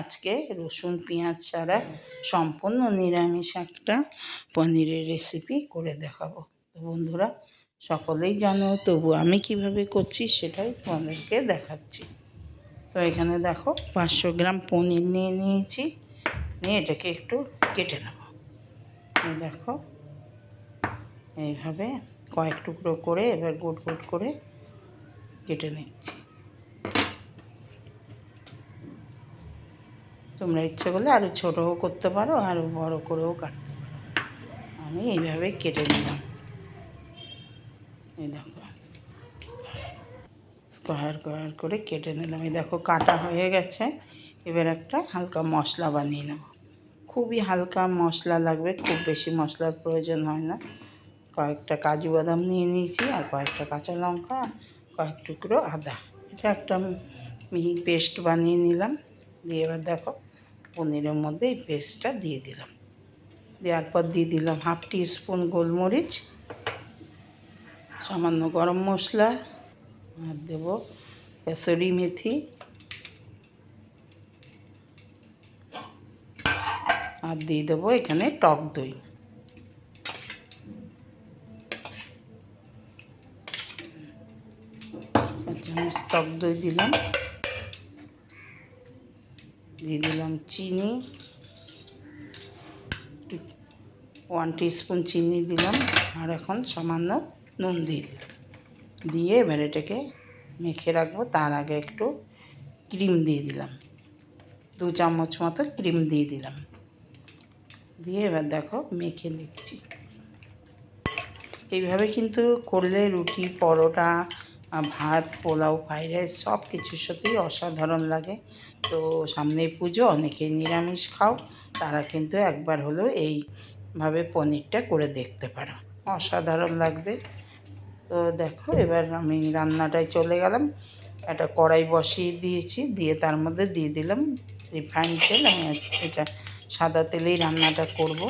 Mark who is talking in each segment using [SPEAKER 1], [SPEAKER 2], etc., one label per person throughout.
[SPEAKER 1] আজকে রসুন, পেঁয়াজ ছাড়া সম্পূর্ণ নিরামিষ একটা পনিরের রেসিপি করে দেখাবো। তো বন্ধুরা, সকলেই জানো, তবু আমি কীভাবে করছি সেটাই তোমাদেরকে দেখাচ্ছি। তো এখানে দেখো, পাঁচশো গ্রাম পনির নিয়ে নিয়েছি, নিয়ে এটাকে একটু কেটে নেব। দেখো, এইভাবে কয়েক টুকরো করে এবার গোট গোট করে কেটে নিচ্ছি। তোমরা ইচ্ছে করলে আরও ছোটোও করতে পারো আরও বড় করেও কাটতে পারো। আমি এইভাবে কেটে নিলাম। এই দেখো। স্কোয়ার স্কোয়ার করে কেটে নিলাম। এই দেখো, কাটা হয়ে গেছে। এবার একটা হালকা মশলা বানিয়ে নেব। খুবই হালকা মশলা লাগবে, খুব বেশি মশলার প্রয়োজন হয় না। কয়েকটা কাজু বাদাম নিয়ে নিয়েছি আর কয়েকটা কাঁচা লঙ্কা কয়েক টুকরো আদা। এটা একটা মিহি পেস্ট বানিয়ে নিলাম। দিয়ে এবার দেখো পনিরের মধ্যে এই পেস্টটা দিয়ে দিলাম। দেওয়ার পর দিয়ে দিলাম হাফ টি স্পুন গোলমরিচ, সামান্য গরম মশলা, আর দেবো কেসরি মেথি, আর দিয়ে দেবো এখানে টক দই। টক দই দিলাম। দিয়ে দিলাম চিনি। ওয়ান স্পুন চিনি দিলাম, আর এখন সামান্য নুন দিয়ে দিলাম। দিয়ে এবার এটাকে মেখে রাখব, তার আগে একটু ক্রিম দিয়ে দিলাম। দু চামচ মতো ক্রিম দিয়ে দিলাম। দিয়ে এবার দেখো মেখে নিচ্ছি। এইভাবে কিন্তু করলে রুটি, পরোটা ভাত, পোলাও, ফ্রাইড রাইস সব কিছুর সাথেই অসাধারণ লাগে। তো সামনেই পুজো, অনেকেই নিরামিষ খাও, তারা কিন্তু একবার হলেও এইভাবে পনিরটা করে দেখতে পারো। অসাধারণ লাগবে। তো দেখো, এবার আমি রান্নাটায় চলে গেলাম। একটা কড়াই বসিয়ে দিয়েছি, দিয়ে তার মধ্যে দিয়ে দিলাম রিফাইন্ড তেল। আমি এটা সাদা তেলেই রান্নাটা করব।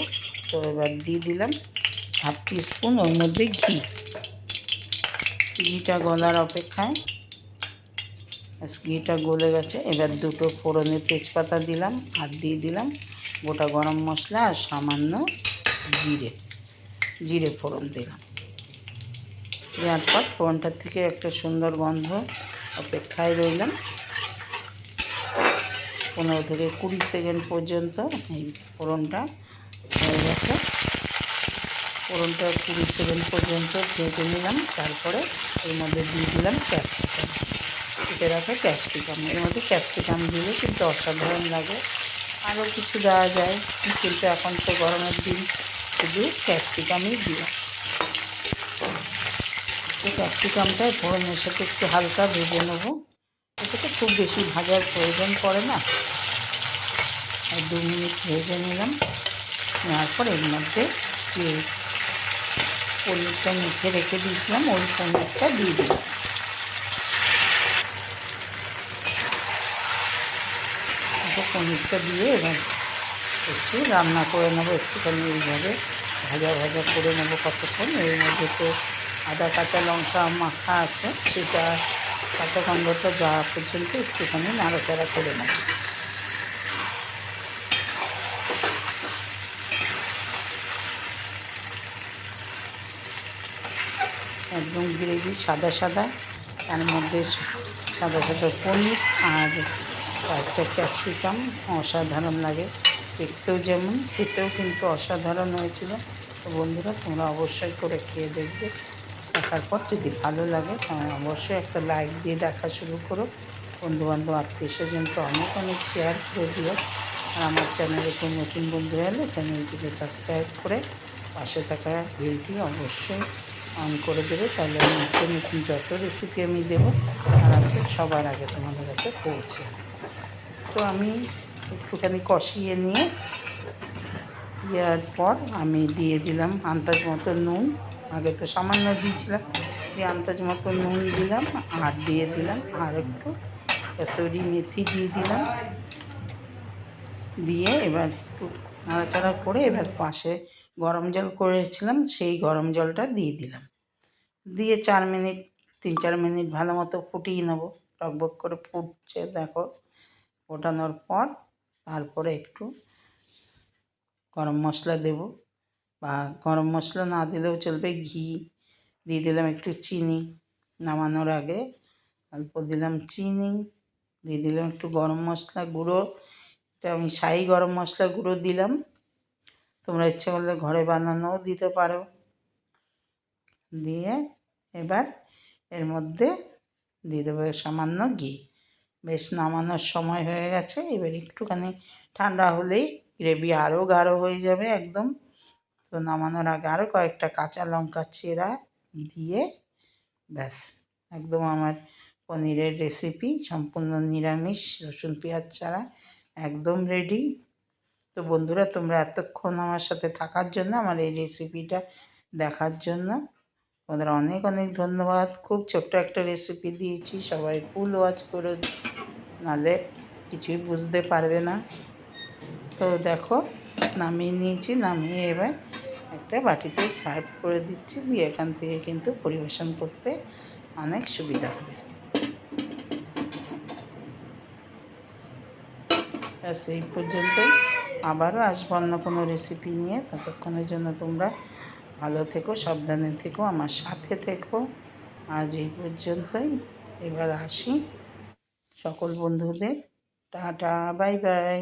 [SPEAKER 1] তো এবার দিয়ে দিলাম হাফ স্পুন, ওর মধ্যে ঘি। ঘিটা গলার অপেক্ষায়। ঘিটা গলে গেছে। এবার দুটো ফোড়নের তেজপাতা দিলাম, আর দিয়ে দিলাম গোটা গরম মশলা আর সামান্য জিরে। জিরে ফোড়ন দিলাম। দেওয়ার পর ফোড়নটার থেকে একটা সুন্দর গন্ধ অপেক্ষায় রইলাম পনেরো থেকে কুড়ি সেকেন্ড পর্যন্ত এই ফোড়নটা হয়ে গেছে। ফোড়নটা কুড়ি সেকেন্ড পর্যন্ত ভেজে নিলাম। তারপরে এর মধ্যে দিয়ে দিলাম ক্যাপসিকাম। কেটে রাখা ক্যাপসিকাম। এর মধ্যে ক্যাপসিকাম দিলে কিন্তু অসাধারণ লাগে। আরও কিছু দেওয়া যায়, কিন্তু এখন তো গরমের দিন, শুধু ক্যাপসিকামই দিও তো ক্যাপসিকামটা ফোড়নের সাথে একটু হালকা ভেজে নেব। এটাতে খুব বেশি ভাজার প্রয়োজন পড়ে না। আর দু মিনিট ভেজে নিলাম। নেওয়ার পর এর মধ্যে পনিরটা মেখে রেখে দিয়েছিলাম ওই পনিরটা দিয়ে দিলাম। পনিরটা দিয়ে এবার একটু রান্না করে নেব, একটুখানি এইভাবে ভাজা ভাজা করে নেব কতক্ষণ। এর মধ্যে তো আদা, কাঁচা লঙ্কা মাখা আছে, সেটা কাঁচা গন্ধটা যাওয়া পর্যন্ত একটুখানি নাড়াচাড়া করে নেব। একদম গ্রেভি, সাদা সাদা, তার মধ্যে সাদা সাদা পনির আর কয়েকটা ক্যাপসিকাম, অসাধারণ লাগে। দেখতেও যেমন, খেতেও কিন্তু অসাধারণ হয়েছিল। তো বন্ধুরা, তোমরা অবশ্যই করে খেয়ে দেখবে। দেখার পর যদি ভালো লাগে, তাহলে অবশ্যই একটা লাইক দিয়ে দেখা শুরু করো। বন্ধুবান্ধব, আত্মীয় স্বজনকে অনেক অনেক শেয়ার করে দিও। আর আমার চ্যানেলে কোনো নতুন বন্ধু এলে চ্যানেলটিকে সাবস্ক্রাইব করে পাশে থাকা ভিডিওটি অবশ্যই অন করে দেবে, তাহলে আমি নতুন নতুন যত রেসিপি আমি দেবো আর আমি সবার আগে তোমাদের কাছে পৌঁছে তো আমি একটুখানি কষিয়ে নিয়ে, দেওয়ার পর আমি দিয়ে দিলাম আন্দাজ মতো নুন। আগে তো সামান্য দিয়েছিলাম, দিয়ে আন্দাজ মতো নুন দিলাম, আর দিয়ে দিলাম আর একটু কসুরি মেথি দিয়ে দিলাম। দিয়ে এবার একটু নাড়াচাড়া করে এবার পাশে গরম জল করেছিলাম, সেই গরম জলটা দিয়ে দিলাম। দিয়ে চার মিনিট, তিন চার মিনিট ভালো মতো ফুটিয়ে নেব। টকবক করে ফুটছে, দেখো। ফোটানোর পর তারপরে একটু গরম মশলা দেব। বা গরম মশলা না দিলেও চলবে, ঘি দিয়ে দিলাম একটু চিনি। নামানোর আগে অল্প দিলাম চিনি, দিয়ে দিলাম একটু গরম মশলা গুঁড়ো। আমি সাই গরম মশলা গুঁড়ো দিলাম। তোমরা ইচ্ছে করলে ঘরে বানানোও দিতে পারো। দিয়ে এবার এর মধ্যে দিয়ে দেবো সামান্য ঘি। বেশ নামানোর সময় হয়ে গেছে, এবার একটুখানি ঠান্ডা হলেই গ্রেভি আরও গাঢ় হয়ে যাবে একদম। তো নামানোর আগে আরও কয়েকটা কাঁচা লঙ্কা চেরা দিয়ে ব্যাস, একদম আমার পনিরের রেসিপি সম্পূর্ণ নিরামিষ, রসুন, পেঁয়াজ ছাড়া একদম রেডি তো বন্ধুরা, তোমরা এতক্ষণ আমার সাথে থাকার জন্য, আমার এই রেসিপিটা দেখার জন্য, তোমাদের অনেক অনেক ধন্যবাদ। খুব ছোট্ট একটা রেসিপি দিয়েছি, সবাই ফুল ওয়াচ করো নাহলে কিছুই বুঝতে পারবে না। তো দেখো, নামিয়ে নিয়েছি, নামিয়ে এবার একটা বাটিতে সার্ভ করে দিচ্ছি, দিয়ে এখান থেকে কিন্তু পরিবেশন করতে অনেক সুবিধা হবে। ব্যাস, এই পর্যন্তই। আবারও আসব অন্য কোনো রেসিপি নিয়ে। ততক্ষণের জন্য তোমরা ভালো থেকো, সাবধানে থেকো, আমার সাথে থেকো। আজ এই পর্যন্তই। এবার আসি সকল বন্ধুদের। Tata, bye bye.